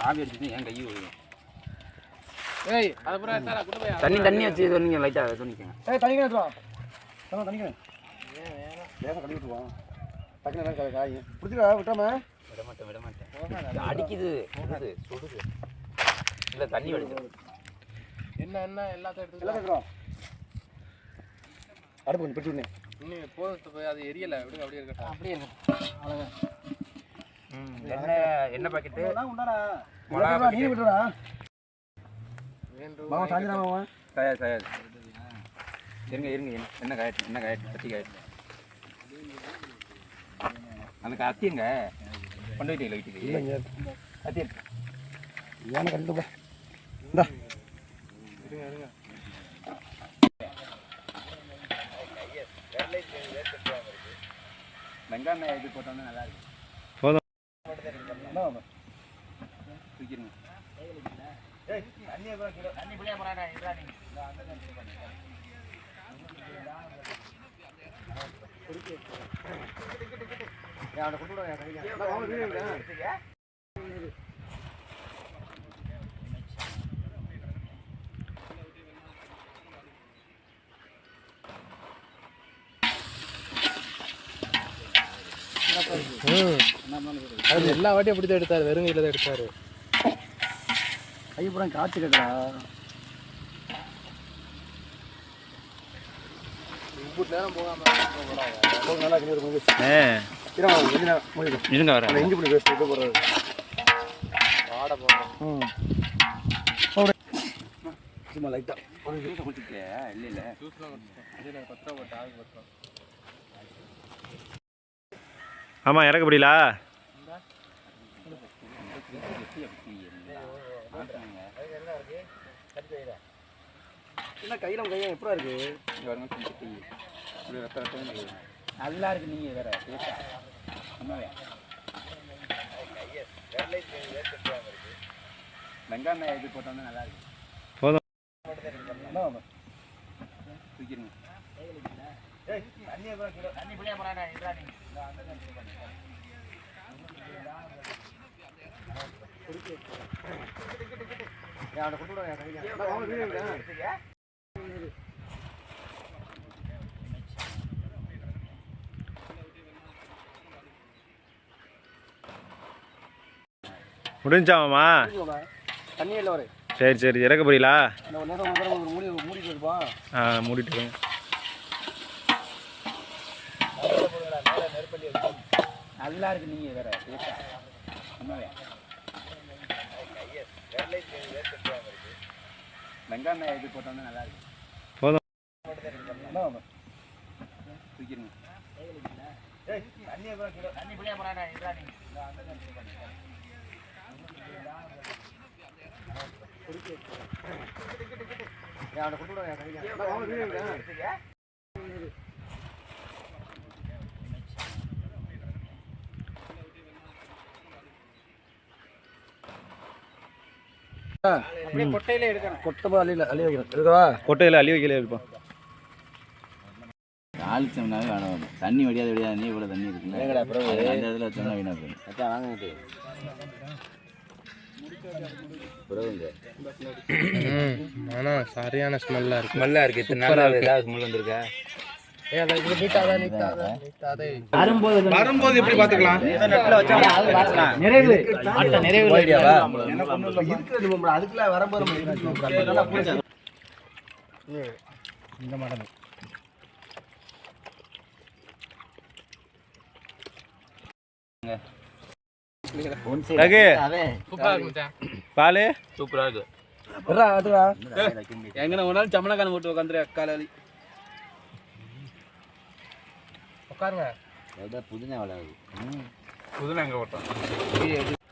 ஆவி அடிச்சுட்டு என் கையை விழுகும் ஏய் அது பூரா எடுத்தாரா கொண்டு போய் தண்ணி தண்ணி வச்சு நீங்கள் லைட்டாக துணிக்கங்க ஏய் தண்ணி கிணத்து வா. தண்ணி கிணத்து லேசாக கழுவி விட்டுருவோம் டக்குனு காய் விட்டாம. விட மாட்டேன் விட மாட்டேன் அடிக்குது. சுடுது சுடுது. இல்லை தண்ணி வடிச்சு என்ன என்ன எல்லாத்தையும் எடுத்து கேட்குறோம் அடுப்பு கொஞ்சம் பிடிச்சி விடுனே இன்னும் போதும் போய் அது எரியல. விடுங்க அப்படியே இருக்கட்டும். அப்படியே எண்ணெய் எண்ணெய் பாக்கெட்டு உண்டாடா மிளகா நீ விட்டுடா வேண்டும் மாமா சாஞ்சிடா மாமா இருங்க இருங்க. எண்ணெய் காயட்டு எண்ணெய் காயட்டு கத்தி காயட்டு. அந்த கத்திங்க கொண்டு போயிட்டீங்க வீட்டுக்கு கத்தி இருக்கு ஏன்னு கட்டிட்டு போ இந்தா. இருங்க இருங்க. வெங்காயம் இது போட்டோம்னா நல்லா இருக்கும். மாமா தூக்கிடுங்க. அவனை கொண்டு விடுங்க அது எல்லா வாட்டியும் அப்படி தான் எடுத்தாரு வெறும் கையில தான் எடுத்தாரு. ஐயோ காய்ச்சி மூடிடும் இருங்க வர இஞ்சி புடி இது போடுறது. சும்மா லைட்டாக குடிச்சிட்டு இல்லை இல்லை ஜூஸ்லாம் அதில் பத்து ரூபா போட்டு ஆகு பத்து ரூபா ஆமாம் இறக்க என்ன கையில் உங்கள் கையை எப்படா இருக்கு? இங்க பாருங்க, கொஞ்சம் டீ. இப்படி ரத்த இருக்குது. நல்லா இருக்கு நீங்க வேற டேஸ்டா உண்மையா வெங்காயம் இது போட்டோம்னா நல்லா இருக்கு. என்ன மாமா தூக்கிடுங்க. அவனை கொண்டு விடுங்க கையில இந்தா மாமா வீடியோ எடுங்க முடிஞ்சா மாமா தண்ணி இல்லை வரு சரி சரி இறக்க போறீங்களா இந்த ஒரு நேரம் ஒரு நேரம் ஒரு மூடி மூடி போயிருப்பா ஆ மூடிட்டு நல்லா இருக்கு நீங்க வேற வெங்காயம் இது போட்டோம்னா நல்லா இருக்கு. மாமா தூக்கிடுங்க விடுங்க கையில இந்தா மாமா வீடியோ எடுங்க அப்படியே கொட்டையில எடுக்கணும் அள்ளி வைக்கிறேன் இருக்கவா கொட்டையில் அள்ளி வைக்கல இருப்போம் தாளிச்சோம்னாவே வேணும். தண்ணி வடியாது வடியாது நீ இவ்வளோ தண்ணி இருக்குல்ல. அந்த இடத்துல வச்சோம்னா வீணா போயிடும். அச்சா வாங்கிட்டு பிறகுங்க. ஆனா சரியான ஸ்மெல்லா இருக்கு. ஸ்மெல்லாக இருக்குது இத்தனை நாள் ஏதாவது ஸ்மெல் வந்திருக்கா? வரும்போது எப்படி பாத்துக்கலாம்? நிறைவு. நிறைவு அதுக்குள்ள இந்த பால் சூப்பராக இருக்கு எங்கே ஒரு நாள் சம்மணக்கான போட்டு உட்காந்துரு அக்காலாளி உட்காருங்க புதுனா வளருது புதுனா எங்க ஓட்டம்